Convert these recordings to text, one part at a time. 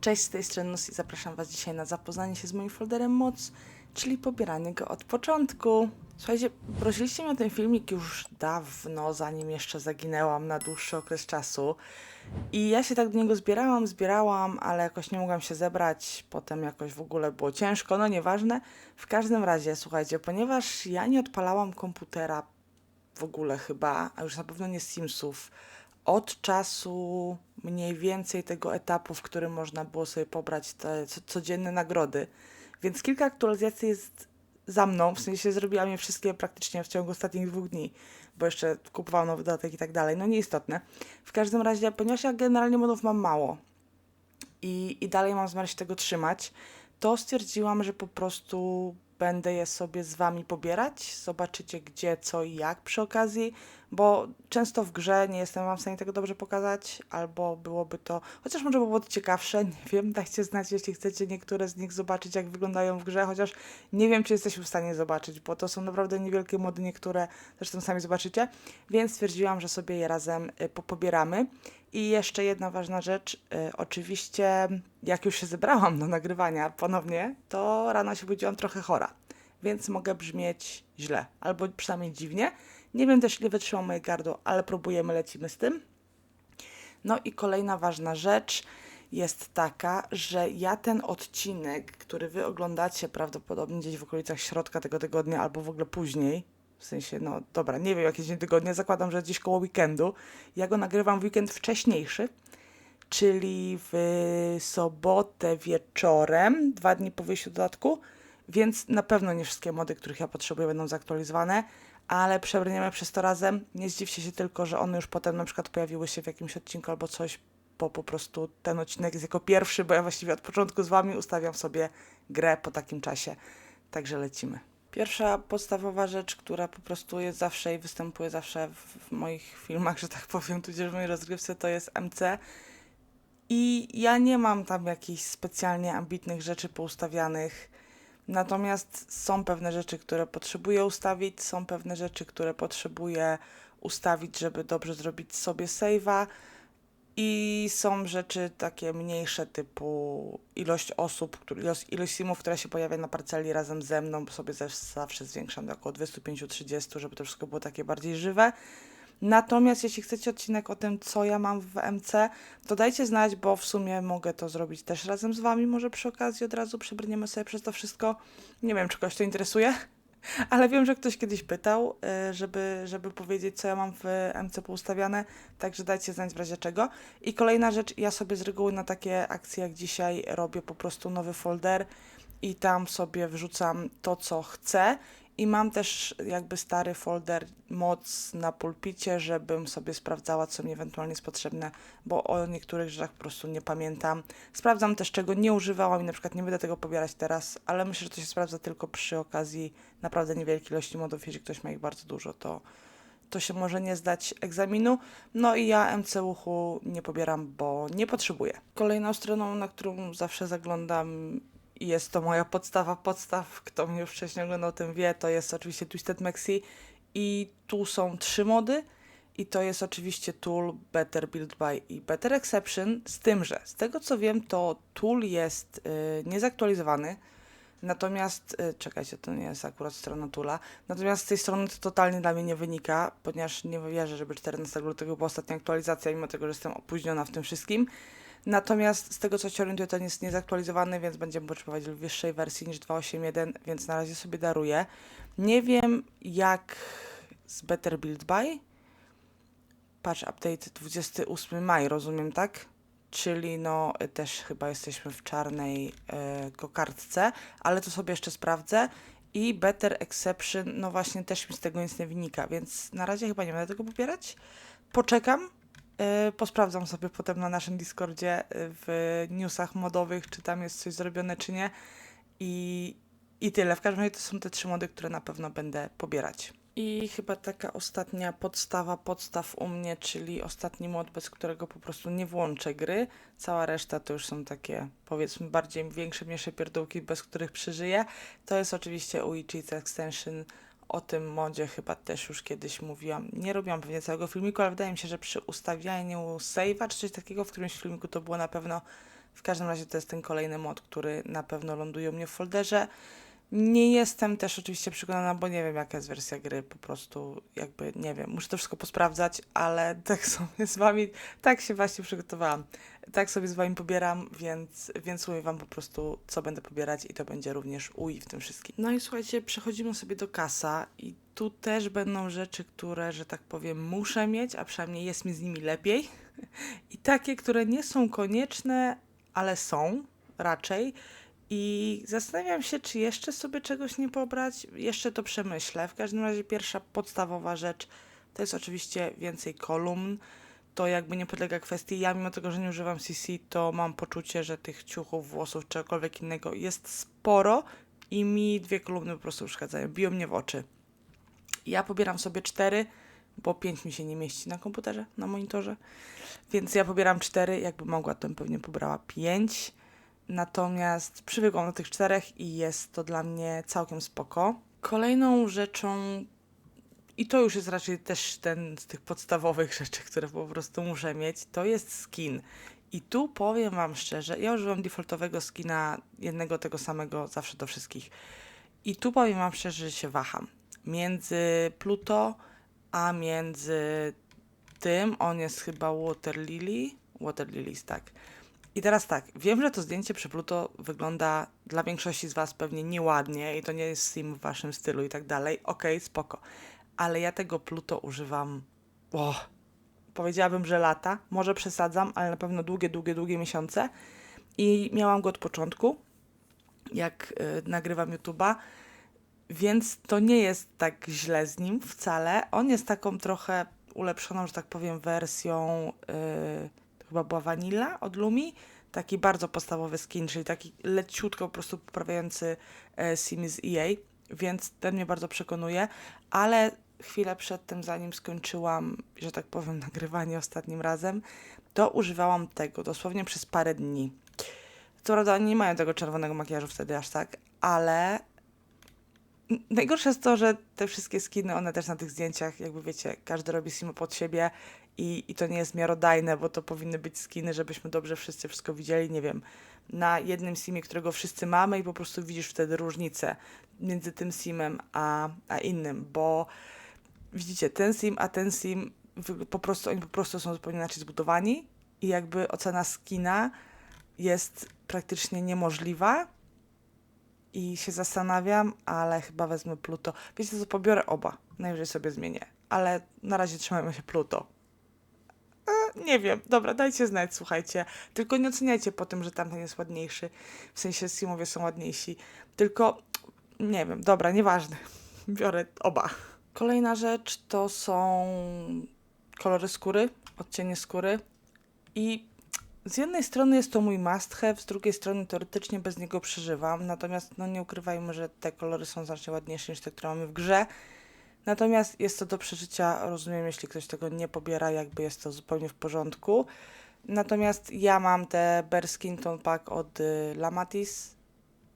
Cześć, z tej strony Nus i zapraszam Was dzisiaj na zapoznanie się z moim folderem moc, czyli pobieranie go od początku. Słuchajcie, prosiliście mnie o ten filmik już dawno, zanim jeszcze zaginęłam na dłuższy okres czasu. I ja się tak do niego zbierałam, zbierałam, ale jakoś nie mogłam się zebrać. Potem jakoś w ogóle było ciężko, no nieważne. W każdym razie, słuchajcie, ponieważ ja nie odpalałam komputera w ogóle chyba, a już na pewno nie Simsów, od czasu mniej więcej tego etapu, w którym można było sobie pobrać te co- codzienne nagrody. Więc kilka aktualizacji jest za mną, w sensie zrobiłam je wszystkie praktycznie w ciągu ostatnich dwóch dni, bo jeszcze kupowałam nowy dodatek i tak dalej, no nieistotne. W każdym razie, ponieważ ja generalnie modów mam mało i, i dalej mam zamiar się tego trzymać, to stwierdziłam, że po prostu będę je sobie z wami pobierać. Zobaczycie gdzie, co i jak przy okazji, bo często w grze nie jestem wam w stanie tego dobrze pokazać, albo byłoby to, chociaż może by było to ciekawsze, nie wiem, dajcie znać, jeśli chcecie niektóre z nich zobaczyć, jak wyglądają w grze, chociaż nie wiem, czy jesteśmy w stanie zobaczyć, bo to są naprawdę niewielkie mody, niektóre zresztą sami zobaczycie, więc stwierdziłam, że sobie je razem y, po- pobieramy. I jeszcze jedna ważna rzecz. Y, oczywiście, jak już się zebrałam do nagrywania ponownie, to rano się budziłam trochę chora, więc mogę brzmieć źle, albo przynajmniej dziwnie. Nie wiem też, ile wytrzyma moje gardło, ale próbujemy, lecimy z tym. No i kolejna ważna rzecz jest taka, że ja ten odcinek, który wy oglądacie prawdopodobnie gdzieś w okolicach środka tego tygodnia albo w ogóle później, w sensie, no dobra, nie wiem jaki dzień tygodnia, zakładam, że gdzieś koło weekendu, ja go nagrywam w weekend wcześniejszy, czyli w sobotę wieczorem, dwa dni po wyjściu dodatku, więc na pewno nie wszystkie mody, których ja potrzebuję, będą zaktualizowane, ale przebrniemy przez to razem. Nie zdziwcie się tylko, że one już potem na przykład pojawiły się w jakimś odcinku albo coś, bo po prostu ten odcinek jest jako pierwszy, bo ja właściwie od początku z wami ustawiam sobie grę po takim czasie. Także lecimy. Pierwsza podstawowa rzecz, która po prostu jest zawsze i występuje zawsze w, moich filmach, że tak powiem, tudzież w mojej rozgrywce, to jest MC. I ja nie mam tam jakichś specjalnie ambitnych rzeczy poustawianych. Natomiast są pewne rzeczy, które potrzebuję ustawić, są pewne rzeczy, które potrzebuję ustawić, żeby dobrze zrobić sobie save'a. I są rzeczy takie mniejsze, typu ilość osób, ilość, ilość simów, która się pojawia na parceli razem ze mną, sobie zawsze zwiększam do około 25-30, żeby to wszystko było takie bardziej żywe. Natomiast jeśli chcecie odcinek o tym, co ja mam w MC, to dajcie znać, bo w sumie mogę to zrobić też razem z wami. Może przy okazji od razu przebrniemy sobie przez to wszystko. Nie wiem, czy kogoś to interesuje, ale wiem, że ktoś kiedyś pytał, y, żeby, żeby powiedzieć, co ja mam w MC poustawiane, także dajcie znać w razie czego. I kolejna rzecz, ja sobie z reguły na takie akcje jak dzisiaj robię po prostu nowy folder i tam sobie wrzucam to, co chcę. I mam też jakby stary folder moc na pulpicie, żebym sobie sprawdzała, co mi ewentualnie jest potrzebne, bo o niektórych rzeczach po prostu nie pamiętam. Sprawdzam też, czego nie używałam i na przykład nie będę tego pobierać teraz, ale myślę, że to się sprawdza tylko przy okazji naprawdę niewielkiej ilości modów. Jeśli ktoś ma ich bardzo dużo, to, to się może nie zdać egzaminu. No i ja MCUchu nie pobieram, bo nie potrzebuję. Kolejną stroną, na którą zawsze zaglądam jest to moja podstawa podstaw, kto mnie już wcześniej oglądał, ten wie, to jest oczywiście Twisted Maxi. I tu są trzy mody. I to jest oczywiście Tool, Better Build By i Better Exception, z tym, że z tego co wiem, to Tool jest y, niezaktualizowany, natomiast, y, czekajcie, to nie jest akurat strona Toola, natomiast z tej strony to totalnie dla mnie nie wynika, ponieważ nie wierzę, żeby 14 lutego była ostatnia aktualizacja, mimo tego, że jestem opóźniona w tym wszystkim. Natomiast z tego co się orientuję, nie jest niezaktualizowany, więc będziemy potrzebować wyższej wersji niż 2.8.1, więc na razie sobie daruję. Nie wiem jak z Better Build By. Patch update 28 maj, rozumiem, tak? Czyli no też chyba jesteśmy w czarnej e, kokardce, ale to sobie jeszcze sprawdzę. I Better Exception, no właśnie też mi z tego nic nie wynika, więc na razie chyba nie będę tego popierać. Poczekam, posprawdzam sobie potem na naszym Discordzie yy, w newsach modowych, czy tam jest coś zrobione, czy nie. I, I tyle. W każdym razie to są te trzy mody, które na pewno będę pobierać. I chyba taka ostatnia podstawa podstaw u mnie, czyli ostatni mod, bez którego po prostu nie włączę gry. Cała reszta to już są takie, powiedzmy, bardziej większe, mniejsze pierdółki, bez których przeżyję. To jest oczywiście UI Cheats Extension. O tym modzie chyba też już kiedyś mówiłam. Nie robiłam pewnie całego filmiku, ale wydaje mi się, że przy ustawianiu save'a czy coś takiego w którymś filmiku to było na pewno W każdym razie to jest ten kolejny mod, który na pewno ląduje u mnie w folderze. Nie jestem też oczywiście przekonana, bo nie wiem jaka jest wersja gry, po prostu jakby nie wiem, muszę to wszystko posprawdzać, ale tak sobie z wami, tak się właśnie przygotowałam, tak sobie z wami pobieram, więc, więc mówię wam po prostu co będę pobierać i to będzie również UI w tym wszystkim. No i słuchajcie, przechodzimy sobie do kasa i tu też będą rzeczy, które, że tak powiem, muszę mieć, a przynajmniej jest mi z nimi lepiej i takie, które nie są konieczne, ale są raczej. I zastanawiam się, czy jeszcze sobie czegoś nie pobrać. Jeszcze to przemyślę. W każdym razie pierwsza podstawowa rzecz to jest oczywiście więcej kolumn. To jakby nie podlega kwestii. Ja mimo tego, że nie używam CC, to mam poczucie, że tych ciuchów, włosów, czegokolwiek innego jest sporo i mi dwie kolumny po prostu przeszkadzają. Biją mnie w oczy. Ja pobieram sobie cztery, bo pięć mi się nie mieści na komputerze, na monitorze. Więc ja pobieram cztery. Jakby mogła, to bym pewnie pobrała pięć. Natomiast przywykłam do tych czterech i jest to dla mnie całkiem spoko. Kolejną rzeczą, i to już jest raczej też ten z tych podstawowych rzeczy, które po prostu muszę mieć, to jest skin. I tu powiem Wam szczerze, ja używam defaultowego skina jednego tego samego zawsze do wszystkich. I tu powiem Wam szczerze, że się waham. Między Pluto, a między tym, on jest chyba Water Lily. Water Lilies, tak. I teraz tak, wiem, że to zdjęcie przy Pluto wygląda dla większości z Was pewnie nieładnie i to nie jest sim w Waszym stylu i tak dalej. Okej, spoko. Ale ja tego Pluto używam, o, powiedziałabym, że lata. Może przesadzam, ale na pewno długie, długie, długie miesiące. I miałam go od początku, jak y, nagrywam YouTube'a, więc to nie jest tak źle z nim wcale. On jest taką trochę ulepszoną, że tak powiem, wersją... Y, chyba była Vanilla od Lumi, taki bardzo podstawowy skin, czyli taki leciutko po prostu poprawiający e, sim z EA, więc ten mnie bardzo przekonuje, ale chwilę przed tym, zanim skończyłam, że tak powiem, nagrywanie ostatnim razem, to używałam tego dosłownie przez parę dni. Co prawda oni nie mają tego czerwonego makijażu wtedy aż tak, ale najgorsze jest to, że te wszystkie skiny, one też na tych zdjęciach, jakby wiecie, każdy robi sim pod siebie i, i to nie jest miarodajne, bo to powinny być skiny, żebyśmy dobrze wszyscy wszystko widzieli, nie wiem, na jednym simie, którego wszyscy mamy i po prostu widzisz wtedy różnicę między tym simem a, a innym, bo widzicie, ten sim, a ten sim, po prostu, oni po prostu są zupełnie inaczej zbudowani i jakby ocena skina jest praktycznie niemożliwa i się zastanawiam, ale chyba wezmę Pluto. Wiecie co, pobiorę oba, najwyżej sobie zmienię, ale na razie trzymajmy się Pluto nie wiem, dobra, dajcie znać, słuchajcie. Tylko nie oceniajcie po tym, że tamten jest ładniejszy. W sensie Simowie są ładniejsi. Tylko, nie wiem, dobra, nieważne. Biorę oba. Kolejna rzecz to są kolory skóry, odcienie skóry. I z jednej strony jest to mój must have, z drugiej strony teoretycznie bez niego przeżywam. Natomiast no nie ukrywajmy, że te kolory są znacznie ładniejsze niż te, które mamy w grze. Natomiast jest to do przeżycia, rozumiem, jeśli ktoś tego nie pobiera, jakby jest to zupełnie w porządku. Natomiast ja mam te Berskington Pack od y, Lamatis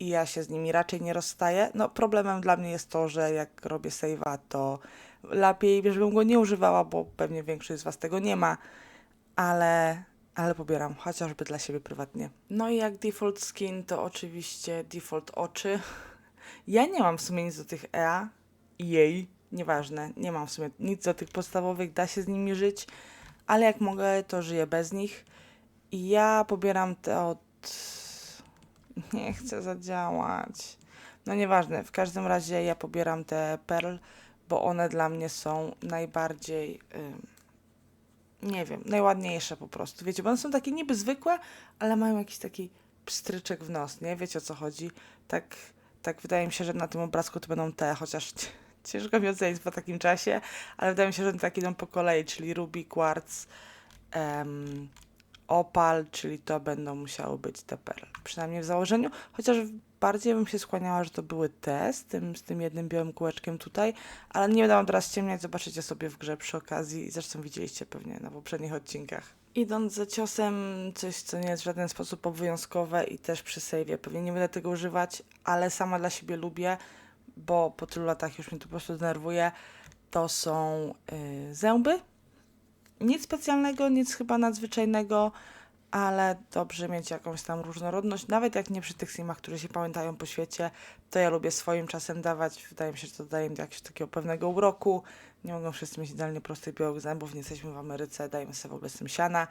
i ja się z nimi raczej nie rozstaję. No problemem dla mnie jest to, że jak robię save'a, to lepiej, żebym go nie używała, bo pewnie większość z Was tego nie ma, ale, ale pobieram, chociażby dla siebie prywatnie. No i jak default skin, to oczywiście default oczy. Ja nie mam w sumie nic do tych EA, jej, nieważne, nie mam w sumie nic do tych podstawowych, da się z nimi żyć, ale jak mogę, to żyję bez nich. I ja pobieram te od. Nie chcę zadziałać. No nieważne, w każdym razie ja pobieram te Pearl, bo one dla mnie są najbardziej. nie wiem, najładniejsze po prostu. Wiecie, bo one są takie niby zwykłe, ale mają jakiś taki pstryczek w nos, nie? Wiecie o co chodzi? Tak, tak wydaje mi się, że na tym obrazku to będą te, chociaż ciężko mi ocenić po takim czasie, ale wydaje mi się, że tak idą po kolei, czyli Ruby, Quartz, um, Opal, czyli to będą musiały być te perle. Przynajmniej w założeniu, chociaż bardziej bym się skłaniała, że to były te z tym, z tym jednym białym kółeczkiem tutaj, ale nie będę teraz ciemniać, zobaczycie sobie w grze przy okazji, zresztą widzieliście pewnie na poprzednich odcinkach. Idąc za ciosem, coś co nie jest w żaden sposób obowiązkowe i też przy save'ie, pewnie nie będę tego używać, ale sama dla siebie lubię, bo po tylu latach już mnie to po prostu denerwuje, to są y, zęby. Nic specjalnego, nic chyba nadzwyczajnego, ale dobrze mieć jakąś tam różnorodność, nawet jak nie przy tych simach, które się pamiętają po świecie, to ja lubię swoim czasem dawać, wydaje mi się, że to daje im jakiegoś takiego pewnego uroku, nie mogą wszyscy mieć idealnie prostych białych zębów, nie jesteśmy w Ameryce, dajmy sobie w ogóle z tym siana,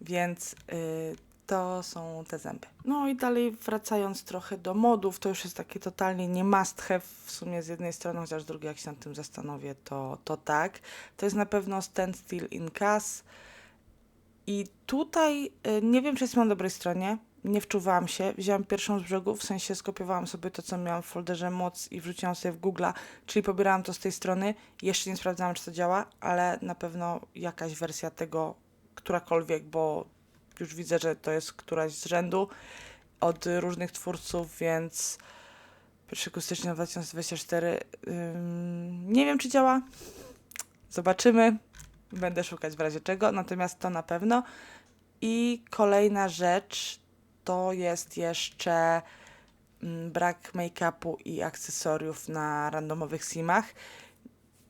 więc yy, to są te zęby. No i dalej wracając trochę do modów, to już jest takie totalnie nie must have w sumie z jednej strony, chociaż z drugiej jak się nad tym zastanowię, to, to tak. To jest na pewno Stand Still in Cas. I tutaj y, nie wiem, czy jestem na dobrej stronie. Nie wczuwałam się. Wzięłam pierwszą z brzegu, w sensie skopiowałam sobie to, co miałam w folderze moc i wrzuciłam sobie w Google'a, czyli pobierałam to z tej strony. Jeszcze nie sprawdzałam, czy to działa, ale na pewno jakaś wersja tego, którakolwiek, bo już widzę, że to jest któraś z rzędu od różnych twórców, więc 1 stycznia 2024 ym, nie wiem, czy działa. Zobaczymy. Będę szukać w razie czego, natomiast to na pewno. I kolejna rzecz to jest jeszcze mm, brak make-upu i akcesoriów na randomowych simach.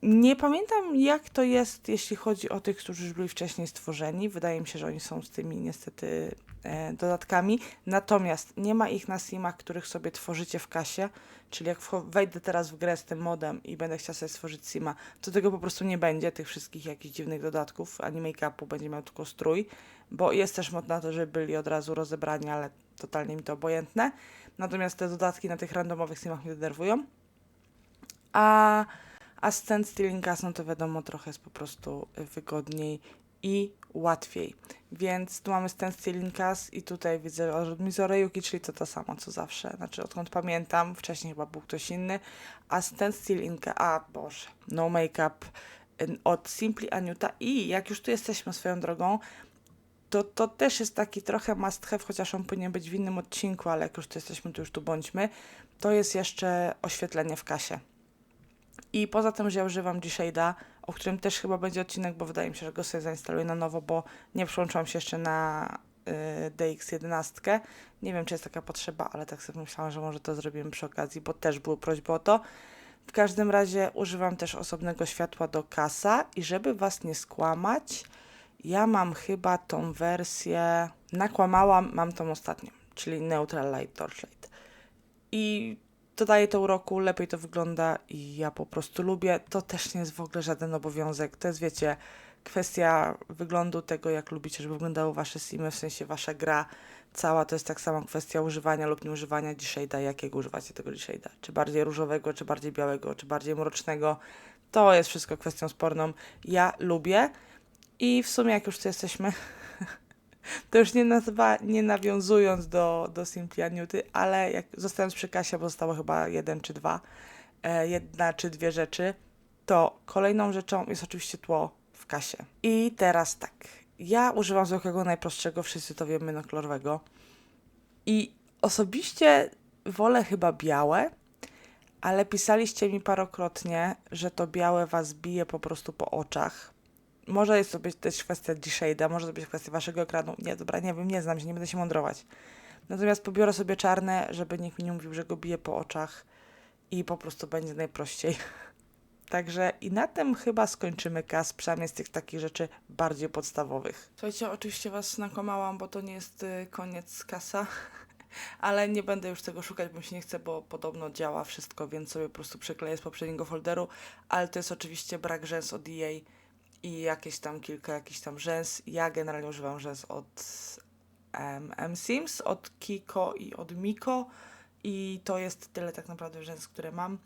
Nie pamiętam, jak to jest, jeśli chodzi o tych, którzy już byli wcześniej stworzeni. Wydaje mi się, że oni są z tymi niestety e, dodatkami. Natomiast nie ma ich na simach, których sobie tworzycie w kasie. Czyli jak wejdę teraz w grę z tym modem i będę chciała sobie stworzyć sima, to tego po prostu nie będzie, tych wszystkich jakichś dziwnych dodatków, ani make-upu, będzie miał tylko strój. Bo jest też mod na to, żeby byli od razu rozebrani, ale totalnie mi to obojętne. Natomiast te dodatki na tych randomowych simach mnie denerwują. A a stand stealing gas, no to wiadomo, trochę jest po prostu wygodniej i łatwiej. Więc tu mamy stand stealing gas i tutaj widzę od Mizoreyuki, czyli to to samo co zawsze. Znaczy odkąd pamiętam, wcześniej chyba był ktoś inny. A stand stealing a boże, no makeup od Simply Anuta i jak już tu jesteśmy swoją drogą, to, to też jest taki trochę must have, chociaż on powinien być w innym odcinku, ale jak już tu jesteśmy, to już tu bądźmy. To jest jeszcze oświetlenie w kasie. I poza tym, że ja używam G-Shade'a, o którym też chyba będzie odcinek, bo wydaje mi się, że go sobie zainstaluję na nowo, bo nie przyłączyłam się jeszcze na y, DX11. Nie wiem, czy jest taka potrzeba, ale tak sobie myślałam, że może to zrobimy przy okazji, bo też były prośby o to. W każdym razie używam też osobnego światła do kasa i żeby Was nie skłamać, ja mam chyba tą wersję, nakłamałam, mam tą ostatnią, czyli Neutral Light Torchlight. I dodaje to uroku, lepiej to wygląda i ja po prostu lubię. To też nie jest w ogóle żaden obowiązek. To jest, wiecie, kwestia wyglądu tego, jak lubicie, żeby wyglądały wasze simy, w sensie wasza gra cała. To jest tak samo kwestia używania lub nieużywania G-Shade'a, jakiego używacie tego G-Shade'a. Czy bardziej różowego, czy bardziej białego, czy bardziej mrocznego. To jest wszystko kwestią sporną. Ja lubię i w sumie jak już tu jesteśmy, to już nie, nazwa, nie nawiązując do, do Simply Anuty, ale jak zostając przy kasie, bo zostało chyba jeden czy dwa, e, jedna czy dwie rzeczy, to kolejną rzeczą jest oczywiście tło w kasie. I teraz tak, ja używam zwykłego, najprostszego, wszyscy to wiemy, no kolorowego. I osobiście wolę chyba białe, ale pisaliście mi parokrotnie, że to białe was bije po prostu po oczach, może jest to być też kwestia G-Shade'a, może to być kwestia waszego ekranu. Nie, dobra, nie wiem, nie znam się, nie będę się mądrować. Natomiast pobiorę sobie czarne, żeby nikt mi nie mówił, że go bije po oczach i po prostu będzie najprościej. Także i na tym chyba skończymy kas, przynajmniej z tych takich rzeczy bardziej podstawowych. Słuchajcie, oczywiście Was nakłamałam, bo to nie jest y, koniec kasa, ale nie będę już tego szukać, bo mi się nie chce, bo podobno działa wszystko, więc sobie po prostu przykleję z poprzedniego folderu, ale to jest oczywiście brak rzęs od EA i jakieś tam kilka jakichś tam rzęs. Ja generalnie używam rzęs od um, MSIMS, od Kiko i od Miko i to jest tyle tak naprawdę rzęs, które mam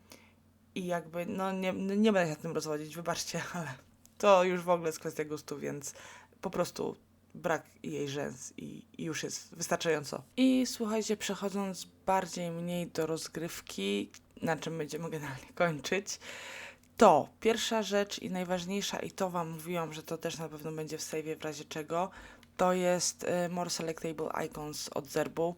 i jakby, no nie, nie będę się nad tym rozwodzić, wybaczcie, ale to już w ogóle jest kwestia gustu, więc po prostu brak jej rzęs i, i, już jest wystarczająco. I słuchajcie, przechodząc bardziej mniej do rozgrywki, na czym będziemy generalnie kończyć, to pierwsza rzecz i najważniejsza, i to Wam mówiłam, że to też na pewno będzie w save'ie w razie czego, to jest y, More Selectable Icons od Zerbu.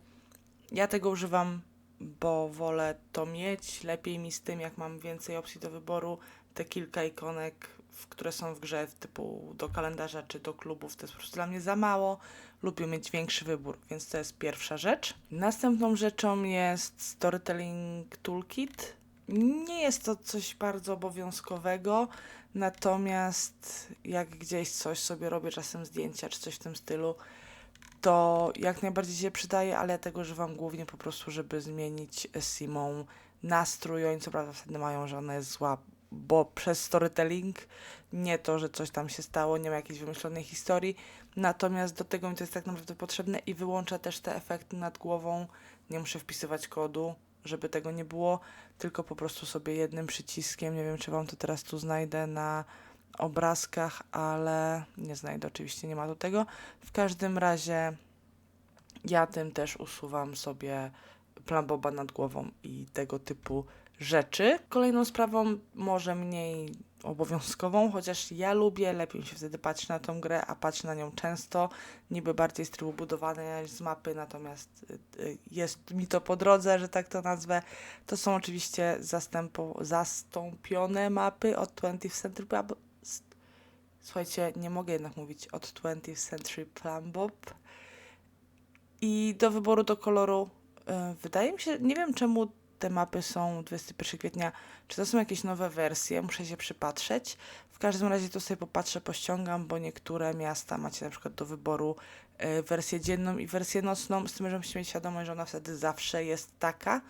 Ja tego używam, bo wolę to mieć. Lepiej mi z tym, jak mam więcej opcji do wyboru, te kilka ikonek, które są w grze, typu do kalendarza czy do klubów, to jest po prostu dla mnie za mało. Lubię mieć większy wybór, więc to jest pierwsza rzecz. Następną rzeczą jest Storytelling Toolkit nie jest to coś bardzo obowiązkowego, natomiast jak gdzieś coś sobie robię, czasem zdjęcia czy coś w tym stylu, to jak najbardziej się przydaje, ale ja tego używam głównie po prostu, żeby zmienić Simą nastrój. Oni co prawda wtedy mają, że ona jest zła, bo przez storytelling, nie to, że coś tam się stało, nie ma jakiejś wymyślonej historii, natomiast do tego mi to jest tak naprawdę potrzebne i wyłącza też te efekty nad głową. Nie muszę wpisywać kodu, żeby tego nie było, tylko po prostu sobie jednym przyciskiem, nie wiem czy Wam to teraz tu znajdę na obrazkach, ale nie znajdę oczywiście, nie ma tu tego. W każdym razie ja tym też usuwam sobie plan Boba nad głową i tego typu rzeczy. Kolejną sprawą, może mniej obowiązkową, chociaż ja lubię, lepiej się wtedy patrzy na tą grę, a patrzę na nią często, niby bardziej z trybu budowania z mapy, natomiast y, y, jest mi to po drodze, że tak to nazwę. To są oczywiście zastępo, zastąpione mapy od 20th Century. Słuchajcie, nie mogę jednak mówić od 20th Century Plan Bob. I do wyboru do koloru y, wydaje mi się, nie wiem czemu te mapy są 21 kwietnia. Czy to są jakieś nowe wersje? Muszę się przypatrzeć. W każdym razie to sobie popatrzę, pościągam, bo niektóre miasta macie na przykład do wyboru y, wersję dzienną i wersję nocną, z tym, że musicie mieć świadomość, że ona wtedy zawsze jest taka,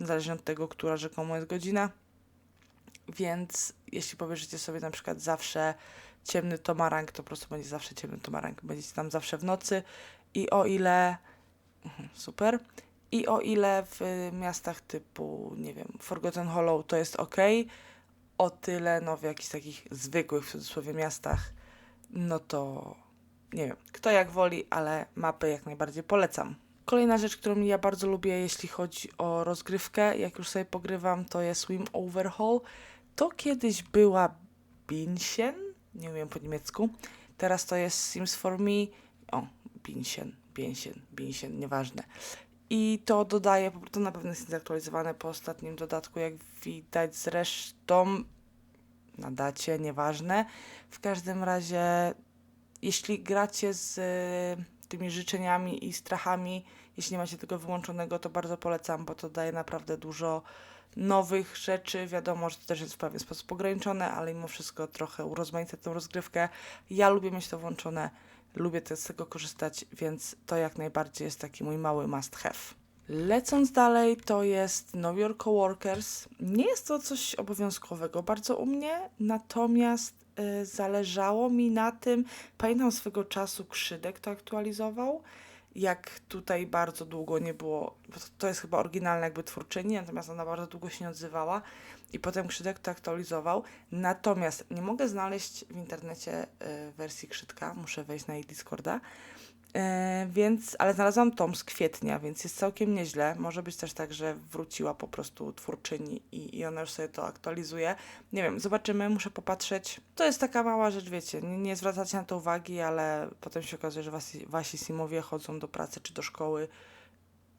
niezależnie od tego, która rzekomo jest godzina. Więc jeśli pobierzecie sobie na przykład zawsze ciemny tomarang, to po prostu będzie zawsze ciemny tomarang. Będziecie tam zawsze w nocy i o ile... Mhm, super. I o ile w miastach typu, nie wiem, Forgotten Hollow to jest ok, o tyle no w jakichś takich zwykłych, w cudzysłowie, miastach, no to nie wiem, kto jak woli, ale mapy jak najbardziej polecam. Kolejna rzecz, którą ja bardzo lubię, jeśli chodzi o rozgrywkę, jak już sobie pogrywam, to jest Swim Overhaul. To kiedyś była Binsien, nie wiem po niemiecku, teraz to jest Sims for Me, o, Binsien, Binsien, Binsien, nieważne. I to dodaje, to na pewno jest zaktualizowane po ostatnim dodatku, jak widać zresztą na dacie, nieważne. W każdym razie, jeśli gracie z y, tymi życzeniami i strachami, jeśli nie macie tego wyłączonego, to bardzo polecam, bo to daje naprawdę dużo nowych rzeczy. Wiadomo, że to też jest w pewien sposób ograniczone, ale mimo wszystko trochę urozmaica tę rozgrywkę. Ja lubię mieć to włączone lubię też z tego korzystać, więc to jak najbardziej jest taki mój mały must have. Lecąc dalej, to jest Know Your Coworkers. Nie jest to coś obowiązkowego bardzo u mnie, natomiast y, zależało mi na tym. Pamiętam swego czasu Krzydek to aktualizował. Jak tutaj bardzo długo nie było, to jest chyba oryginalna jakby twórczyni, natomiast ona bardzo długo się nie odzywała i potem Krzydek to aktualizował. Natomiast nie mogę znaleźć w internecie y, wersji Krzydka, muszę wejść na jej Discorda. E, więc, ale znalazłam tom z kwietnia, więc jest całkiem nieźle. Może być też tak, że wróciła po prostu twórczyni i, i ona już sobie to aktualizuje. Nie wiem, zobaczymy, muszę popatrzeć. To jest taka mała rzecz, wiecie, nie, nie zwracacie na to uwagi, ale potem się okazuje, że wasi, wasi simowie chodzą do pracy czy do szkoły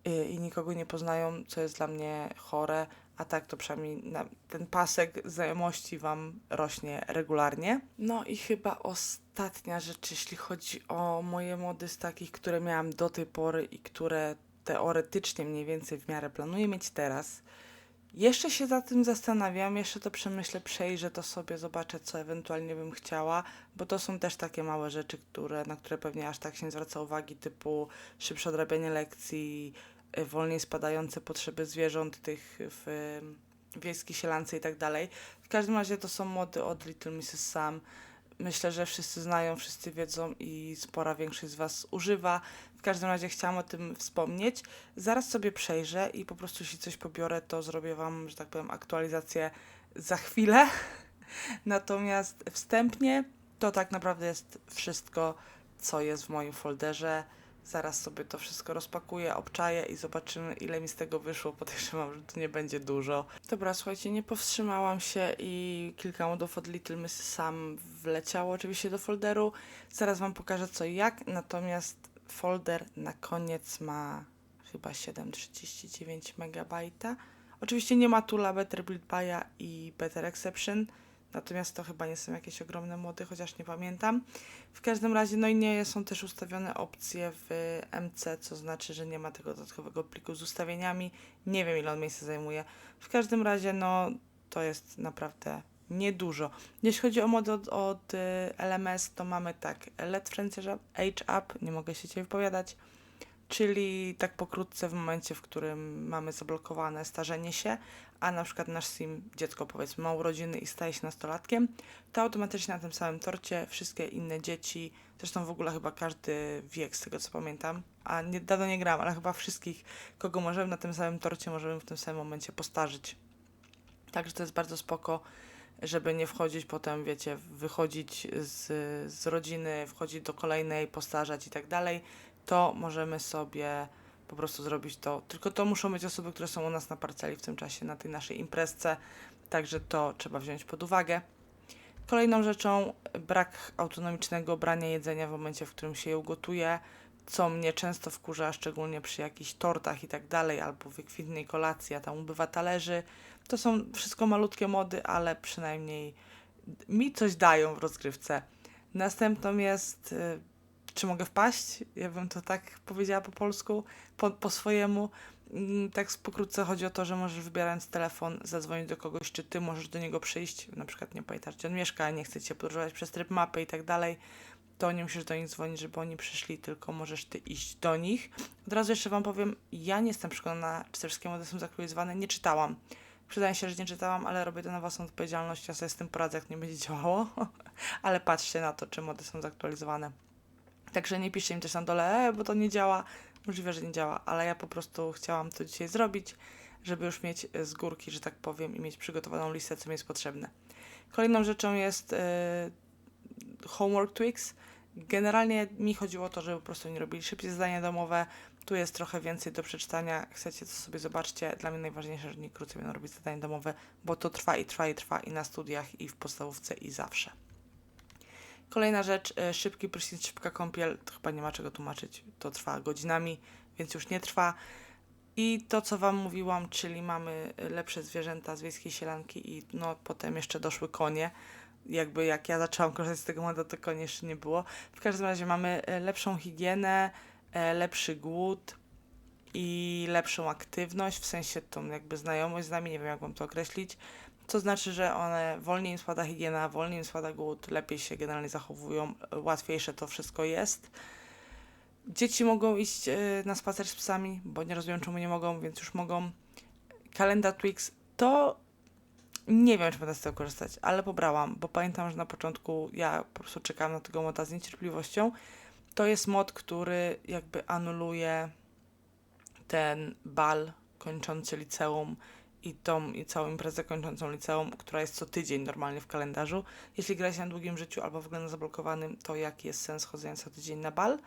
i, i nikogo nie poznają, co jest dla mnie chore a tak to przynajmniej na, ten pasek znajomości Wam rośnie regularnie. No i chyba ostatnia rzecz, jeśli chodzi o moje mody z takich, które miałam do tej pory i które teoretycznie mniej więcej w miarę planuję mieć teraz. Jeszcze się za tym zastanawiam, jeszcze to przemyślę, przejrzę to sobie, zobaczę, co ewentualnie bym chciała, bo to są też takie małe rzeczy, które, na które pewnie aż tak się nie zwraca uwagi, typu szybsze odrabianie lekcji, wolniej spadające potrzeby zwierząt, tych w wiejskiej sielance i tak dalej. W każdym razie to są mody od Little Mrs. Sam. Myślę, że wszyscy znają, wszyscy wiedzą i spora większość z Was używa. W każdym razie chciałam o tym wspomnieć. Zaraz sobie przejrzę i po prostu jeśli coś pobiorę, to zrobię Wam, że tak powiem, aktualizację za chwilę. Natomiast wstępnie to tak naprawdę jest wszystko, co jest w moim folderze. Zaraz sobie to wszystko rozpakuję, obczaję i zobaczymy, ile mi z tego wyszło. Podejrzewam, że to nie będzie dużo. Dobra, słuchajcie, nie powstrzymałam się i kilka modów od Little Miss Sam wleciało oczywiście do folderu. Zaraz Wam pokażę co i jak, natomiast folder na koniec ma chyba 7,39 MB. Oczywiście nie ma tu la Better Build By'a i Better Exception, Natomiast to chyba nie są jakieś ogromne mody, chociaż nie pamiętam. W każdym razie, no i nie są też ustawione opcje w MC, co znaczy, że nie ma tego dodatkowego pliku z ustawieniami. Nie wiem, ile on miejsca zajmuje. W każdym razie, no to jest naprawdę Niedużo. Jeśli chodzi o mody od, od y, LMS, to mamy tak, Let Friends Age Up, nie mogę się Cię wypowiadać, czyli tak pokrótce w momencie, w którym mamy zablokowane starzenie się, a na przykład nasz sim, dziecko powiedzmy ma urodziny i staje się nastolatkiem, to automatycznie na tym samym torcie wszystkie inne dzieci, zresztą w ogóle chyba każdy wiek z tego co pamiętam, a nie, dawno nie gram, ale chyba wszystkich, kogo możemy na tym samym torcie, możemy w tym samym momencie postarzyć. Także to jest bardzo spoko, żeby nie wchodzić potem, wiecie, wychodzić z, z rodziny, wchodzić do kolejnej, postarzać i tak dalej, to możemy sobie po prostu zrobić to. Tylko to muszą być osoby, które są u nas na parceli w tym czasie, na tej naszej imprezce, także to trzeba wziąć pod uwagę. Kolejną rzeczą brak autonomicznego brania jedzenia w momencie, w którym się je ugotuje, co mnie często wkurza, szczególnie przy jakichś tortach i tak dalej, albo wykwintnej kolacji, a tam ubywa talerzy. To są wszystko malutkie mody, ale przynajmniej mi coś dają w rozgrywce. Następną jest, y, czy mogę wpaść? Ja bym to tak powiedziała po polsku, po, po swojemu. Mm, Tak pokrótce chodzi o to, że możesz wybierając telefon zadzwonić do kogoś, czy ty możesz do niego przyjść, na przykład nie pamiętasz, on mieszka, nie chce cię podróżować przez tryb mapy i tak dalej, to nie musisz do nich dzwonić, żeby oni przyszli, tylko możesz ty iść do nich. Od razu jeszcze wam powiem, ja nie jestem przekonana, czy te wszystkie mody są zaktualizowane, nie czytałam. Przyznaję się, że nie czytałam, ale robię to na własną odpowiedzialność, ja sobie z tym poradzę, jak nie będzie działało. ale patrzcie na to, czy mody są zaktualizowane. Także nie piszcie mi też na dole, e, bo to nie działa. Możliwe, że nie działa, ale ja po prostu chciałam to dzisiaj zrobić, żeby już mieć e, z górki, że tak powiem, i mieć przygotowaną listę, co mi jest potrzebne. Kolejną rzeczą jest e, homework tweaks. Generalnie mi chodziło o to, żeby po prostu nie robili szybciej zadania domowe. Tu jest trochę więcej do przeczytania. Chcecie, to sobie zobaczcie. Dla mnie najważniejsze, że nie krócej będą robić zadania domowe, bo to trwa i trwa i trwa i na studiach, i w podstawówce, i zawsze. Kolejna rzecz, e, szybki prysznic, szybka kąpiel, chyba nie ma czego tłumaczyć, to trwa godzinami, więc już nie trwa. I to, co Wam mówiłam, czyli mamy lepsze zwierzęta z wiejskiej sielanki i no potem jeszcze doszły konie. Jakby jak ja zaczęłam korzystać z tego modu, to konie jeszcze nie było. W każdym razie mamy e, lepszą higienę, e, lepszy głód i lepszą aktywność, w sensie tą jakby znajomość z nami, nie wiem jak Wam to określić. To znaczy, że one wolniej im spada higiena, wolniej im spada głód, lepiej się generalnie zachowują, łatwiejsze to wszystko jest. Dzieci mogą iść e, na spacer z psami, bo nie rozumiem czemu nie mogą, więc już mogą. Kalenda Twix to nie wiem, czy będę z tego korzystać, ale pobrałam, bo pamiętam, że na początku ja po prostu czekałam na tego moda z niecierpliwością. To jest mod, który jakby anuluje ten bal kończący liceum i tą i całą imprezę kończącą liceum, która jest co tydzień normalnie w kalendarzu. Jeśli gra się na długim życiu albo w ogóle na zablokowanym, to jaki jest sens chodzenia co tydzień na bal?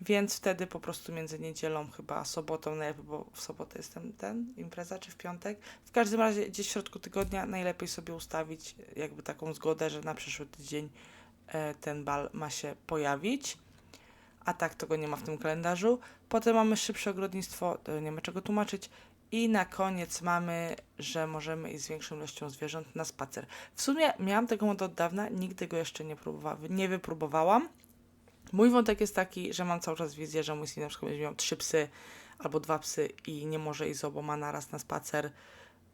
Więc wtedy po prostu między niedzielą chyba sobotą, najlepiej, bo w sobotę jestem ten, impreza, czy w piątek. W każdym razie gdzieś w środku tygodnia najlepiej sobie ustawić jakby taką zgodę, że na przyszły tydzień e, ten bal ma się pojawić. A tak to go nie ma w tym kalendarzu. Potem mamy szybsze ogrodnictwo, nie ma czego tłumaczyć. I na koniec mamy, że możemy iść z większą ilością zwierząt na spacer. W sumie miałam tego modu od dawna, nigdy go jeszcze nie, próbowa- nie wypróbowałam. Mój wątek jest taki, że mam cały czas wizję, że mój syn na przykład będzie miał trzy psy albo dwa psy i nie może iść z oboma naraz na spacer.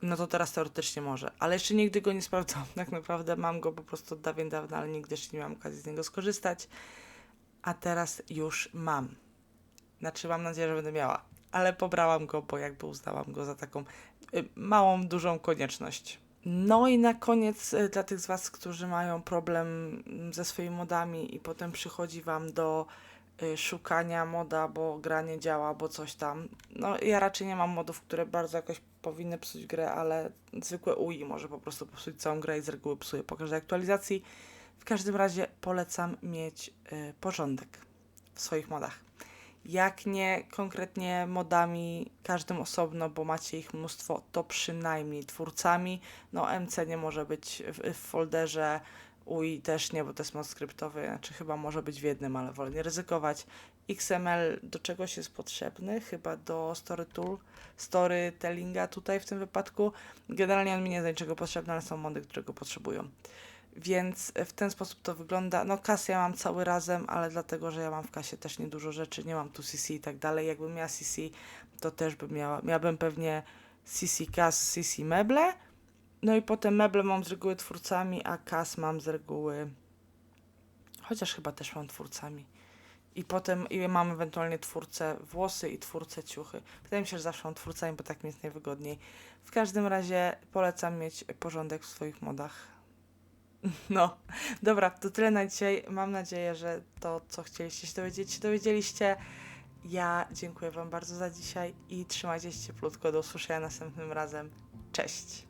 No to teraz teoretycznie może, ale jeszcze nigdy go nie sprawdzałam. Tak naprawdę mam go po prostu od dawien dawna, ale nigdy jeszcze nie miałam okazji z niego skorzystać. A teraz już mam. Znaczy mam nadzieję, że będę miała. Ale pobrałam go, bo jakby uznałam go za taką y, małą, dużą konieczność. No i na koniec y, dla tych z Was, którzy mają problem mm, ze swoimi modami i potem przychodzi Wam do y, szukania moda, bo gra nie działa, bo coś tam. No ja raczej nie mam modów, które bardzo jakoś powinny psuć grę, ale zwykłe UI może po prostu psuć całą grę i z reguły psuje po każdej aktualizacji. W każdym razie polecam mieć porządek w swoich modach. Jak nie konkretnie modami, każdym osobno, bo macie ich mnóstwo, to przynajmniej twórcami. No MC nie może być w, w folderze, UI też nie, bo to jest mod skryptowy, znaczy chyba może być w jednym, ale wolę nie ryzykować. XML do czegoś jest potrzebny, chyba do story tool, storytellinga tutaj w tym wypadku. Generalnie on mi nie jest do niczego potrzebny, ale są mody, które go potrzebują. Więc w ten sposób to wygląda. No kasę ja mam cały razem, ale dlatego, że ja mam w kasie też niedużo rzeczy, nie mam tu CC i tak dalej. Jakbym miała CC, to też bym miała, miałabym pewnie CC kas, CC meble, No i potem meble mam z reguły twórcami, a kas mam z reguły. Chociaż chyba też mam twórcami. I potem i mam ewentualnie twórcę włosy i twórcę ciuchy. Wydaje mi się, że zawsze mam twórcami, bo tak mi jest najwygodniej. W każdym razie polecam mieć porządek w swoich modach. No, dobra, to tyle na dzisiaj. Mam nadzieję, że to, co chcieliście się dowiedzieć, się dowiedzieliście. Ja dziękuję Wam bardzo za dzisiaj i trzymajcie się cieplutko. Do usłyszenia następnym razem. Cześć!